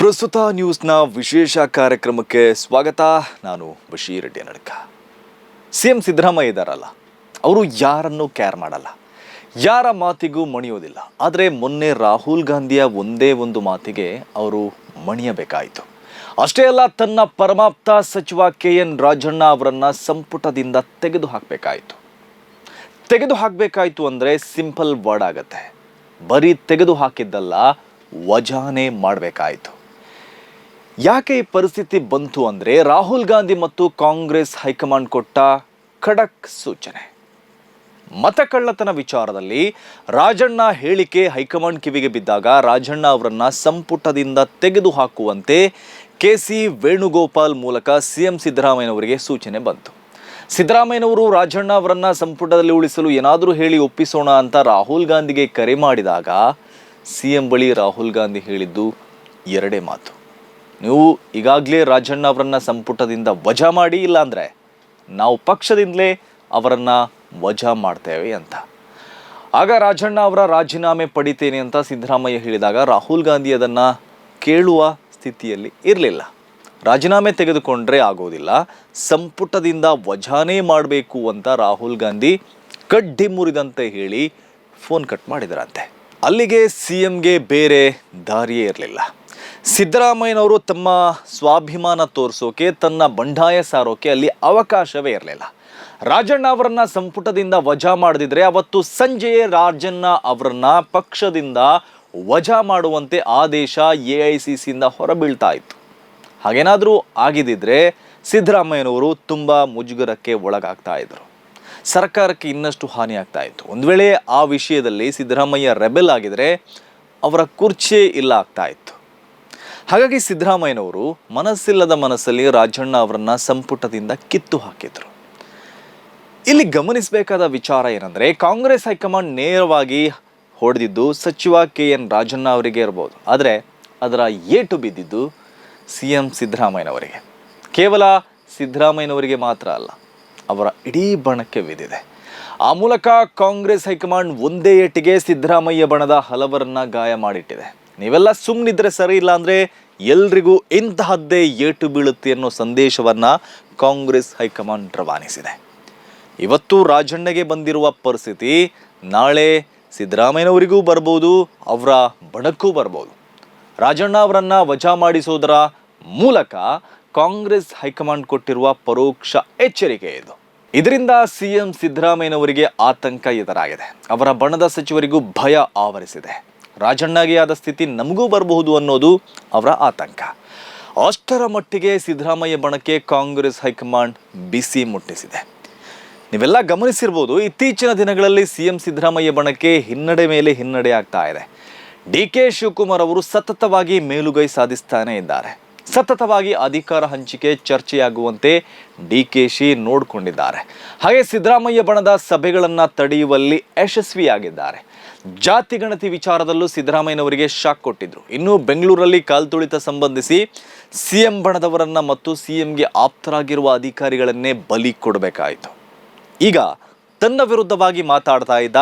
ಪ್ರಸ್ತುತ ನ್ಯೂಸ್ನ ವಿಶೇಷ ಕಾರ್ಯಕ್ರಮಕ್ಕೆ ಸ್ವಾಗತ. ನಾನು ಬಶೀರ್ ರೆಡ್ಡಿ ನಡ್ಕ ಸಿ ಎಂ ಸಿದ್ದರಾಮಯ್ಯ ಇದ್ದಾರಲ್ಲ ಅವರು ಯಾರನ್ನು ಕೇರ್ ಮಾಡಲ್ಲ. ಯಾರ ಮಾತಿಗೂ ಮಣಿಯೋದಿಲ್ಲ. ಆದರೆ ಮೊನ್ನೆ ರಾಹುಲ್ ಗಾಂಧಿಯ ಒಂದೇ ಒಂದು ಮಾತಿಗೆ ಅವರು ಮಣಿಯಬೇಕಾಯಿತು. ಅಷ್ಟೇ ಅಲ್ಲ, ತನ್ನ ಪರಮಾಪ್ತ ಸಚಿವ ಕೆ ಎನ್ ರಾಜಣ್ಣ ಅವರನ್ನು ಸಂಪುಟದಿಂದ ತೆಗೆದು ಹಾಕಬೇಕಾಯಿತು ತೆಗೆದು ಹಾಕಬೇಕಾಯ್ತು ಅಂದರೆ ಸಿಂಪಲ್ ವರ್ಡ್ ಆಗತ್ತೆ. ಬರೀ ತೆಗೆದು ಹಾಕಿದ್ದಲ್ಲ ವಜಾನೆ ಮಾಡಬೇಕಾಯಿತು. ಯಾಕೆ ಈ ಪರಿಸ್ಥಿತಿ ಬಂತು ಅಂದರೆ ರಾಹುಲ್ ಗಾಂಧಿ ಮತ್ತು ಕಾಂಗ್ರೆಸ್ ಹೈಕಮಾಂಡ್ ಕೊಟ್ಟ ಖಡಕ್ ಸೂಚನೆ. ಮತಕಳ್ಳತನ ವಿಚಾರದಲ್ಲಿ ರಾಜಣ್ಣ ಹೇಳಿಕೆ ಹೈಕಮಾಂಡ್ ಕಿವಿಗೆ ಬಿದ್ದಾಗ ರಾಜಣ್ಣ ಅವರನ್ನ ಸಂಪುಟದಿಂದ ತೆಗೆದು ಹಾಕುವಂತೆ ಕೆ ಸಿ ವೇಣುಗೋಪಾಲ್ ಮೂಲಕ ಸಿಎಂ ಸಿದ್ದರಾಮಯ್ಯನವರಿಗೆ ಸೂಚನೆ ಬಂತು. ಸಿದ್ದರಾಮಯ್ಯನವರು ರಾಜಣ್ಣ ಅವರನ್ನ ಸಂಪುಟದಲ್ಲಿ ಉಳಿಸಲು ಏನಾದರೂ ಹೇಳಿ ಒಪ್ಪಿಸೋಣ ಅಂತ ರಾಹುಲ್ ಗಾಂಧಿಗೆ ಕರೆ ಮಾಡಿದಾಗ ಸಿಎಂ ಬಳಿ ರಾಹುಲ್ ಗಾಂಧಿ ಹೇಳಿದ್ದು ಎರಡೇ ಮಾತು. ನೀವು ಈಗಾಗಲೇ ರಾಜಣ್ಣ ಅವರನ್ನು ಸಂಪುಟದಿಂದ ವಜಾ ಮಾಡಿ ಇಲ್ಲಾಂದರೆ ನಾವು ಪಕ್ಷದಿಂದಲೇ ಅವರನ್ನು ವಜಾ ಮಾಡ್ತೇವೆ ಅಂತ. ಆಗ ರಾಜಣ್ಣ ಅವರ ರಾಜೀನಾಮೆ ಪಡಿತೇನೆ ಅಂತ ಸಿದ್ದರಾಮಯ್ಯ ಹೇಳಿದಾಗ ರಾಹುಲ್ ಗಾಂಧಿ ಅದನ್ನು ಕೇಳುವ ಸ್ಥಿತಿಯಲ್ಲಿ ಇರಲಿಲ್ಲ. ರಾಜೀನಾಮೆ ತೆಗೆದುಕೊಂಡ್ರೆ ಆಗೋದಿಲ್ಲ. ಸಂಪುಟದಿಂದ ವಜಾನೇ ಮಾಡಬೇಕು ಅಂತ ರಾಹುಲ್ ಗಾಂಧಿ ಕಡ್ಡಿ ಮುರಿದಂತೆ ಹೇಳಿ ಫೋನ್ ಕಟ್ ಮಾಡಿದರಂತೆ. ಅಲ್ಲಿಗೆ ಸಿ ಎಂಗೆ ಬೇರೆ ದಾರಿಯೇ ಇರಲಿಲ್ಲ. ಸಿದ್ದರಾಮಯ್ಯನವರು ತಮ್ಮ ಸ್ವಾಭಿಮಾನ ತೋರಿಸೋಕೆ, ತನ್ನ ಬಂಡಾಯ ಸಾರೋಕೆ ಅಲ್ಲಿ ಅವಕಾಶವೇ ಇರಲಿಲ್ಲ. ರಾಜಣ್ಣ ಅವರನ್ನ ಸಂಪುಟದಿಂದ ವಜಾ ಮಾಡದಿದ್ರೆ ಅವತ್ತು ಸಂಜೆಯೇ ರಾಜಣ್ಣ ಅವರನ್ನ ಪಕ್ಷದಿಂದ ವಜಾ ಮಾಡುವಂತೆ ಆದೇಶ ಎ ಐ ಸಿ ಸಿಯಿಂದ ಹೊರಬೀಳ್ತಾ ಇತ್ತು. ಹಾಗೇನಾದರೂ ಆಗಿದ್ದಿದ್ರೆ ಸಿದ್ದರಾಮಯ್ಯನವರು ತುಂಬ ಮುಜುಗರಕ್ಕೆ ಒಳಗಾಗ್ತಾ ಇದ್ರು. ಸರ್ಕಾರಕ್ಕೆ ಇನ್ನಷ್ಟು ಹಾನಿ ಆಗ್ತಾ ಇತ್ತು. ಒಂದು ವೇಳೆ ಆ ವಿಷಯದಲ್ಲಿ ಸಿದ್ದರಾಮಯ್ಯ ರೆಬೆಲ್ ಆಗಿದ್ರೆ ಅವರ ಕುರ್ಚಿಯೇ ಇಲ್ಲ ಆಗ್ತಾ ಇತ್ತು. ಹಾಗಾಗಿ ಸಿದ್ದರಾಮಯ್ಯನವರು ಮನಸ್ಸಿಲ್ಲದ ಮನಸ್ಸಲ್ಲಿ ರಾಜಣ್ಣ ಅವರನ್ನ ಸಂಪುಟದಿಂದ ಕಿತ್ತು ಹಾಕಿದ್ರು. ಇಲ್ಲಿ ಗಮನಿಸಬೇಕಾದ ವಿಚಾರ ಏನಂದ್ರೆ, ಕಾಂಗ್ರೆಸ್ ಹೈಕಮಾಂಡ್ ನೇರವಾಗಿ ಹೊಡೆದಿದ್ದು ಸಚಿವ ಕೆ ಎನ್ ರಾಜಣ್ಣ ಅವರಿಗೆ ಇರ್ಬೋದು. ಆದರೆ ಅದರ ಏಟು ಬಿದ್ದಿದ್ದು ಸಿ ಎಂ ಸಿದ್ದರಾಮಯ್ಯನವರಿಗೆ. ಕೇವಲ ಸಿದ್ದರಾಮಯ್ಯನವರಿಗೆ ಮಾತ್ರ ಅಲ್ಲ, ಅವರ ಇಡೀ ಬಣಕ್ಕೆ ಬಿದ್ದಿದೆ. ಆ ಮೂಲಕ ಕಾಂಗ್ರೆಸ್ ಹೈಕಮಾಂಡ್ ಒಂದೇ ಏಟಿಗೆ ಸಿದ್ದರಾಮಯ್ಯ ಬಣದ ಹಲವರನ್ನ ಗಾಯ ಮಾಡಿಟ್ಟಿದೆ. ನೀವೆಲ್ಲ ಸುಮ್ಮನಿದ್ರೆ ಸರಿ ಇಲ್ಲ ಅಂದರೆ ಎಲ್ರಿಗೂ ಇಂತಹದ್ದೇ ಏಟು ಬೀಳುತ್ತೆ ಅನ್ನೋ ಸಂದೇಶವನ್ನು ಕಾಂಗ್ರೆಸ್ ಹೈಕಮಾಂಡ್ ರವಾನಿಸಿದೆ. ಇವತ್ತು ರಾಜಣ್ಣಗೆ ಬಂದಿರುವ ಪರಿಸ್ಥಿತಿ, ನಾಳೆ ಸಿದ್ದರಾಮಯ್ಯನವರಿಗೂ ಬರ್ಬೋದು, ಅವರ ಬಣಕ್ಕೂ ಬರ್ಬೋದು. ರಾಜಣ್ಣ ಅವರನ್ನು ವಜಾ ಮಾಡಿಸೋದರ ಮೂಲಕ ಕಾಂಗ್ರೆಸ್ ಹೈಕಮಾಂಡ್ ಕೊಟ್ಟಿರುವ ಪರೋಕ್ಷ ಎಚ್ಚರಿಕೆ ಇದು. ಇದರಿಂದ ಸಿಎಂ ಸಿದ್ದರಾಮಯ್ಯನವರಿಗೆ ಆತಂಕ ಎದುರಾಗಿದೆ. ಅವರ ಬಣದ ಸಚಿವರಿಗೂ ಭಯ ಆವರಿಸಿದೆ. ರಾಜಣ್ಣಗೆ ಆದ ಸ್ಥಿತಿ ನಮಗೂ ಬರಬಹುದು ಅನ್ನೋದು ಅವರ ಆತಂಕ. ಅಷ್ಟರ ಮಟ್ಟಿಗೆ ಸಿದ್ದರಾಮಯ್ಯ ಬಣಕ್ಕೆ ಕಾಂಗ್ರೆಸ್ ಹೈಕಮಾಂಡ್ ಬಿಸಿ ಮುಟ್ಟಿಸಿದೆ. ನೀವೆಲ್ಲ ಗಮನಿಸಿರ್ಬೋದು, ಇತ್ತೀಚಿನ ದಿನಗಳಲ್ಲಿ ಸಿ ಎಂ ಸಿದ್ದರಾಮಯ್ಯ ಬಣಕ್ಕೆ ಹಿನ್ನಡೆ ಮೇಲೆ ಹಿನ್ನಡೆ ಆಗ್ತಾ ಇದೆ. ಡಿ ಕೆ ಶಿವಕುಮಾರ್ ಅವರು ಸತತವಾಗಿ ಮೇಲುಗೈ ಸಾಧಿಸ್ತಾನೆ ಇದ್ದಾರೆ. ಸತತವಾಗಿ ಅಧಿಕಾರ ಹಂಚಿಕೆ ಚರ್ಚೆಯಾಗುವಂತೆ ಡಿ ಕೆ ಶಿ ನೋಡಿಕೊಂಡಿದ್ದಾರೆ. ಹಾಗೆ ಸಿದ್ದರಾಮಯ್ಯ ಬಣದ ಸಭೆಗಳನ್ನು ತಡೆಯುವಲ್ಲಿ ಯಶಸ್ವಿಯಾಗಿದ್ದಾರೆ. ಜಾತಿ ಗಣತಿ ವಿಚಾರದಲ್ಲೂ ಸಿದ್ದರಾಮಯ್ಯನವರಿಗೆ ಶಾಕ್ ಕೊಟ್ಟಿದ್ರು. ಇನ್ನು ಬೆಂಗಳೂರಲ್ಲಿ ಕಾಲ್ತುಳಿತ ಸಂಬಂಧಿಸಿ ಸಿಎಂ ಬಣದವರನ್ನ ಮತ್ತು ಸಿಎಂಗೆ ಆಪ್ತರಾಗಿರುವ ಅಧಿಕಾರಿಗಳನ್ನೇ ಬಲಿ ಕೊಡಬೇಕಾಯಿತು. ಈಗ ತನ್ನ ವಿರುದ್ಧವಾಗಿ ಮಾತಾಡ್ತಾ ಇದ್ದ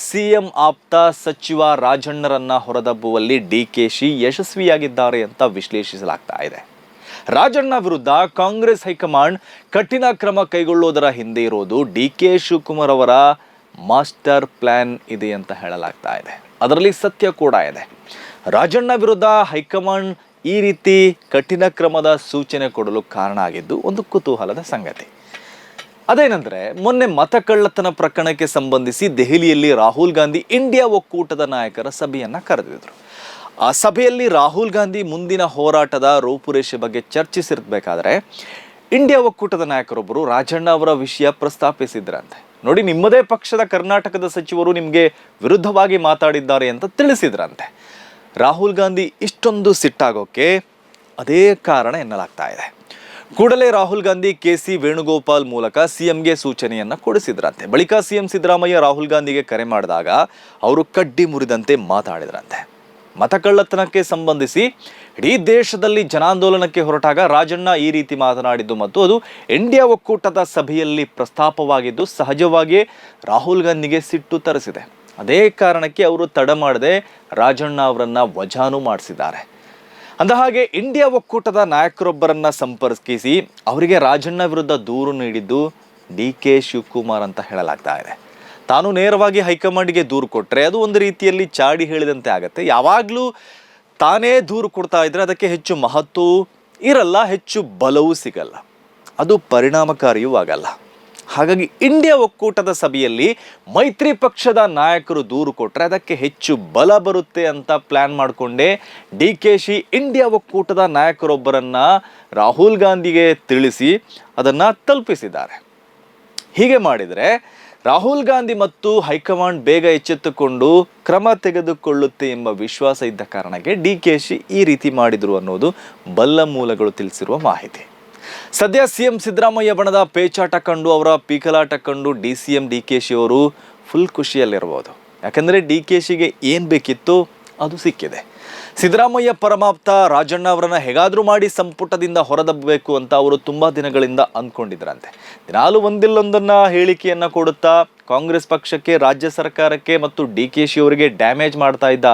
ಸಿ ಎಂ ಆಪ್ತ ಸಚಿವ ರಾಜಣ್ಣರನ್ನ ಹೊರದಬ್ಬುವಲ್ಲಿ ಡಿ ಕೆ ಶಿ ಯಶಸ್ವಿಯಾಗಿದ್ದಾರೆ ಅಂತ ವಿಶ್ಲೇಷಿಸಲಾಗ್ತಾ ಇದೆ. ರಾಜಣ್ಣ ವಿರುದ್ಧ ಕಾಂಗ್ರೆಸ್ ಹೈಕಮಾಂಡ್ ಕಠಿಣ ಕ್ರಮ ಕೈಗೊಳ್ಳುವುದರ ಹಿಂದೆ ಇರೋದು ಡಿ ಕೆ ಶಿವಕುಮಾರ್ ಅವರ ಮಾಸ್ಟರ್ ಪ್ಲಾನ್ ಇದೆ ಅಂತ ಹೇಳಲಾಗ್ತಾ ಇದೆ. ಅದರಲ್ಲಿ ಸತ್ಯ ಕೂಡ ಇದೆ. ರಾಜಣ್ಣ ವಿರುದ್ಧ ಹೈಕಮಾಂಡ್ ಈ ರೀತಿ ಕಠಿಣ ಕ್ರಮದ ಸೂಚನೆ ಕೊಡಲು ಕಾರಣ ಆಗಿದ್ದು ಒಂದು ಕುತೂಹಲದ ಸಂಗತಿ. ಅದೇನೆಂದ್ರೆ, ಮೊನ್ನೆ ಮತಕಳ್ಳತನ ಪ್ರಕರಣಕ್ಕೆ ಸಂಬಂಧಿಸಿ ದೆಹಲಿಯಲ್ಲಿ ರಾಹುಲ್ ಗಾಂಧಿ ಇಂಡಿಯಾ ಒಕ್ಕೂಟದ ನಾಯಕರ ಸಭೆಯನ್ನ ಕರೆದಿದ್ರು. ಆ ಸಭೆಯಲ್ಲಿ ರಾಹುಲ್ ಗಾಂಧಿ ಮುಂದಿನ ಹೋರಾಟದ ರೂಪುರೇಷೆ ಬಗ್ಗೆ ಚರ್ಚಿಸಿರ್ಬೇಕಾದ್ರೆ, ಇಂಡಿಯಾ ಒಕ್ಕೂಟದ ನಾಯಕರೊಬ್ಬರು ರಾಜಣ್ಣ ಅವರ ವಿಷಯ ಪ್ರಸ್ತಾಪಿಸಿದ್ರಂತೆ. ನೋಡಿ, ನಿಮ್ಮದೇ ಪಕ್ಷದ ಕರ್ನಾಟಕದ ಸಚಿವರು ನಿಮಗೆ ವಿರುದ್ಧವಾಗಿ ಮಾತಾಡಿದ್ದಾರೆ ಅಂತ ತಿಳಿಸಿದ್ರಂತೆ. ರಾಹುಲ್ ಗಾಂಧಿ ಇಷ್ಟೊಂದು ಸಿಟ್ಟಾಗೋಕೆ ಅದೇ ಕಾರಣ ಎನ್ನಲಾಗ್ತಾ ಇದೆ. ಕೂಡಲೇ ರಾಹುಲ್ ಗಾಂಧಿ, ಕೆ ಸಿ ವೇಣುಗೋಪಾಲ್ ಮೂಲಕ ಸಿಎಂಗೆ ಸೂಚನೆಯನ್ನ ಕೊಡಿಸಿದ್ರಂತೆ. ಬಳಿಕ ಸಿಎಂ ಸಿದ್ದರಾಮಯ್ಯ ರಾಹುಲ್ ಗಾಂಧಿಗೆ ಕರೆ ಮಾಡಿದಾಗ ಅವರು ಕಡ್ಡಿ ಮುರಿದಂತೆ ಮಾತಾಡಿದ್ರಂತೆ. ಮತಕಳ್ಳತನಕ್ಕೆ ಸಂಬಂಧಿಸಿ ಇಡೀ ದೇಶದಲ್ಲಿ ಜನಾಂದೋಲನಕ್ಕೆ ಹೊರಟಾಗ ರಾಜಣ್ಣ ಈ ರೀತಿ ಮಾತನಾಡಿದ್ದು ಮತ್ತು ಅದು ಇಂಡಿಯಾ ಒಕ್ಕೂಟದ ಸಭೆಯಲ್ಲಿ ಪ್ರಸ್ತಾಪವಾಗಿದ್ದು ಸಹಜವಾಗಿಯೇ ರಾಹುಲ್ ಗಾಂಧಿಗೆ ಸಿಟ್ಟು ತರಿಸಿದೆ. ಅದೇ ಕಾರಣಕ್ಕೆ ಅವರು ತಡ ಮಾಡದೆ ರಾಜಣ್ಣ ಅವರನ್ನು ವಜಾನು ಮಾಡಿಸಿದ್ದಾರೆ. ಅಂದಹಾಗೆ ಇಂಡಿಯಾ ಒಕ್ಕೂಟದ ನಾಯಕರೊಬ್ಬರನ್ನ ಸಂಪರ್ಕಿಸಿ ಅವರಿಗೆ ರಾಜಣ್ಣ ವಿರುದ್ಧ ದೂರು ನೀಡಿದ್ದು ಡಿ ಕೆ ಶಿವಕುಮಾರ್ ಅಂತ ಹೇಳಲಾಗ್ತಾ ಇದೆ. ತಾನು ನೇರವಾಗಿ ಹೈಕಮಾಂಡ್ಗೆ ದೂರು ಕೊಟ್ಟರೆ ಅದು ಒಂದು ರೀತಿಯಲ್ಲಿ ಚಾಡಿ ಹೇಳಿದಂತೆ ಆಗತ್ತೆ. ಯಾವಾಗಲೂ ತಾನೇ ದೂರು ಕೊಡ್ತಾ ಇದ್ರೆ ಅದಕ್ಕೆ ಹೆಚ್ಚು ಮಹತ್ವವೂ ಇರಲ್ಲ, ಹೆಚ್ಚು ಬಲವೂ ಸಿಗಲ್ಲ. ಅದು ಪರಿಣಾಮಕಾರಿಯೂ ಆಗಲ್ಲ. ಹಾಗಾಗಿ ಇಂಡಿಯಾ ಒಕ್ಕೂಟದ ಸಭೆಯಲ್ಲಿ ಮೈತ್ರಿ ಪಕ್ಷದ ನಾಯಕರು ದೂರು ಕೊಟ್ಟರೆ ಅದಕ್ಕೆ ಹೆಚ್ಚು ಬಲ ಬರುತ್ತೆ ಅಂತ ಪ್ಲ್ಯಾನ್ ಮಾಡಿಕೊಂಡೇ ಡಿ ಕೆ ಶಿ ಇಂಡಿಯಾ ಒಕ್ಕೂಟದ ನಾಯಕರೊಬ್ಬರನ್ನು ರಾಹುಲ್ ಗಾಂಧಿಗೆ ತಿಳಿಸಿ ಅದನ್ನು ತಲುಪಿಸಿದ್ದಾರೆ. ಹೀಗೆ ಮಾಡಿದರೆ ರಾಹುಲ್ ಗಾಂಧಿ ಮತ್ತು ಹೈಕಮಾಂಡ್ ಬೇಗ ಎಚ್ಚೆತ್ತುಕೊಂಡು ಕ್ರಮ ತೆಗೆದುಕೊಳ್ಳುತ್ತೆ ಎಂಬ ವಿಶ್ವಾಸ ಇದ್ದ ಕಾರಣಕ್ಕೆ ಡಿ ಕೆ ಶಿ ಈ ರೀತಿ ಮಾಡಿದರು ಅನ್ನೋದು ಬಲ್ಲ ಮೂಲಗಳು ತಿಳಿಸಿರುವ ಮಾಹಿತಿ. ಸದ್ಯ ಸಿ ಎಂ ಸಿದ್ದರಾಮಯ್ಯ ಬಣದ ಪೇಚಾಟ ಕಂಡು ಅವರ ಪೀಕಲಾಟ ಕಂಡು D C M D K Shi ಅವರು ಫುಲ್ ಖುಷಿಯಲ್ಲಿರ್ಬೋದು ಯಾಕಂದರೆ ಡಿ ಕೆ ಶಿಗೆ ಏನು ಬೇಕಿತ್ತು ಅದು ಸಿಕ್ಕಿದೆ. ಸಿದ್ದರಾಮಯ್ಯ ಪರಮಾಪ್ತ ರಾಜಣ್ಣ ಅವರನ್ನ ಹೇಗಾದರೂ ಮಾಡಿ ಸಂಪುಟದಿಂದ ಹೊರದಬ್ಬಬೇಕು ಅಂತ ಅವರು ತುಂಬ ದಿನಗಳಿಂದ ಅಂದ್ಕೊಂಡಿದ್ರಂತೆ. ದಿನಾಲು ಒಂದಿಲ್ಲೊಂದನ್ನು ಹೇಳಿಕೆಯನ್ನು ಕೊಡುತ್ತಾ ಕಾಂಗ್ರೆಸ್ ಪಕ್ಷಕ್ಕೆ, ರಾಜ್ಯ ಸರ್ಕಾರಕ್ಕೆ ಮತ್ತು ಡಿ ಕೆ ಶಿ ಅವರಿಗೆ ಡ್ಯಾಮೇಜ್ ಮಾಡ್ತಾ ಇದ್ದ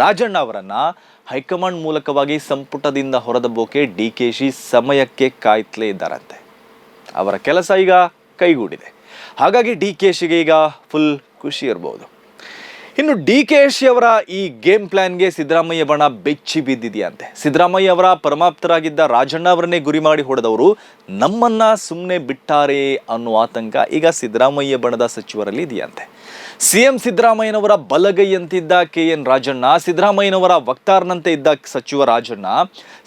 ರಾಜಣ್ಣ ಅವರನ್ನ ಹೈಕಮಾಂಡ್ ಮೂಲಕವಾಗಿ ಸಂಪುಟದಿಂದ ಹೊರದಬ್ಬೋಕೆ ಡಿ ಕೆ ಶಿ ಸಮಯಕ್ಕೆ ಕಾಯ್ತಲೇ ಇದ್ದಾರಂತೆ. ಅವರ ಕೆಲಸ ಈಗ ಕೈಗೂಡಿದೆ. ಹಾಗಾಗಿ ಡಿ ಕೆ ಶಿಗೆ ಈಗ ಫುಲ್ ಖುಷಿ ಇರ್ಬೋದು. ಇನ್ನು ಡಿ ಕೆ ಶಿ ಅವರ ಈ ಗೇಮ್ ಪ್ಲಾನ್ಗೆ ಸಿದ್ದರಾಮಯ್ಯ ಬಣ ಬೆಚ್ಚಿ ಬಿದ್ದಿದೆಯಂತೆ. ಸಿದ್ದರಾಮಯ್ಯ ಅವರ ಪರಮಾಪ್ತರಾಗಿದ್ದ ರಾಜಣ್ಣ ಅವರನ್ನೇ ಗುರಿ ಮಾಡಿ ಹೊಡೆದವರು ನಮ್ಮನ್ನ ಸುಮ್ಮನೆ ಬಿಟ್ಟಾರೆ ಅನ್ನೋ ಆತಂಕ ಈಗ ಸಿದ್ದರಾಮಯ್ಯ ಬಣದ ಸಚಿವರಲ್ಲಿ ಇದೆಯಂತೆ. ಸಿಎಂ ಸಿದ್ದರಾಮಯ್ಯನವರ ಬಲಗೈಯಂತಿದ್ದ ಕೆ ಎನ್ ರಾಜಣ್ಣ, ಸಿದ್ದರಾಮಯ್ಯನವರ ವಕ್ತಾರನಂತೆ ಇದ್ದ ಸಚಿವ ರಾಜಣ್ಣ,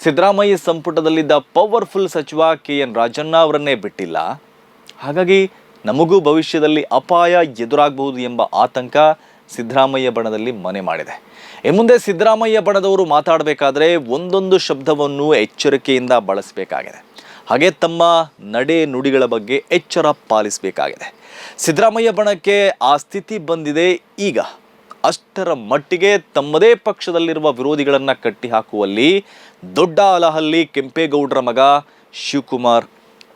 ಸಿದ್ದರಾಮಯ್ಯ ಸಂಪುಟದಲ್ಲಿದ್ದ ಪವರ್ಫುಲ್ ಸಚಿವ ಕೆ ಎನ್ ರಾಜಣ್ಣ ಅವರನ್ನೇ ಬಿಟ್ಟಿಲ್ಲ. ಹಾಗಾಗಿ ನಮಗೂ ಭವಿಷ್ಯದಲ್ಲಿ ಅಪಾಯ ಎದುರಾಗಬಹುದು ಎಂಬ ಆತಂಕ ಸಿದ್ದರಾಮಯ್ಯ ಬಣದಲ್ಲಿ ಮನೆ ಮಾಡಿದೆ. ಮುಂದೆ ಸಿದ್ದರಾಮಯ್ಯ ಬಣದವರು ಮಾತಾಡಬೇಕಾದ್ರೆ ಒಂದೊಂದು ಶಬ್ದವನ್ನು ಎಚ್ಚರಿಕೆಯಿಂದ ಬಳಸಬೇಕಾಗಿದೆ. ಹಾಗೆ ತಮ್ಮ ನಡೆ ನುಡಿಗಳ ಬಗ್ಗೆ ಎಚ್ಚರ ಪಾಲಿಸಬೇಕಾಗಿದೆ. ಸಿದ್ದರಾಮಯ್ಯ ಬಣಕ್ಕೆ ಆ ಸ್ಥಿತಿ ಬಂದಿದೆ ಈಗ. ಅಷ್ಟರ ಮಟ್ಟಿಗೆ ತಮ್ಮದೇ ಪಕ್ಷದಲ್ಲಿರುವ ವಿರೋಧಿಗಳನ್ನು ಕಟ್ಟಿಹಾಕುವಲ್ಲಿ ದೊಡ್ಡ ಅಲಹಲ್ಲಿ ಕೆಂಪೇಗೌಡರ ಮಗ ಶಿವಕುಮಾರ್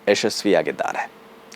ಯಶಸ್ವಿಯಾಗಿದ್ದಾರೆ.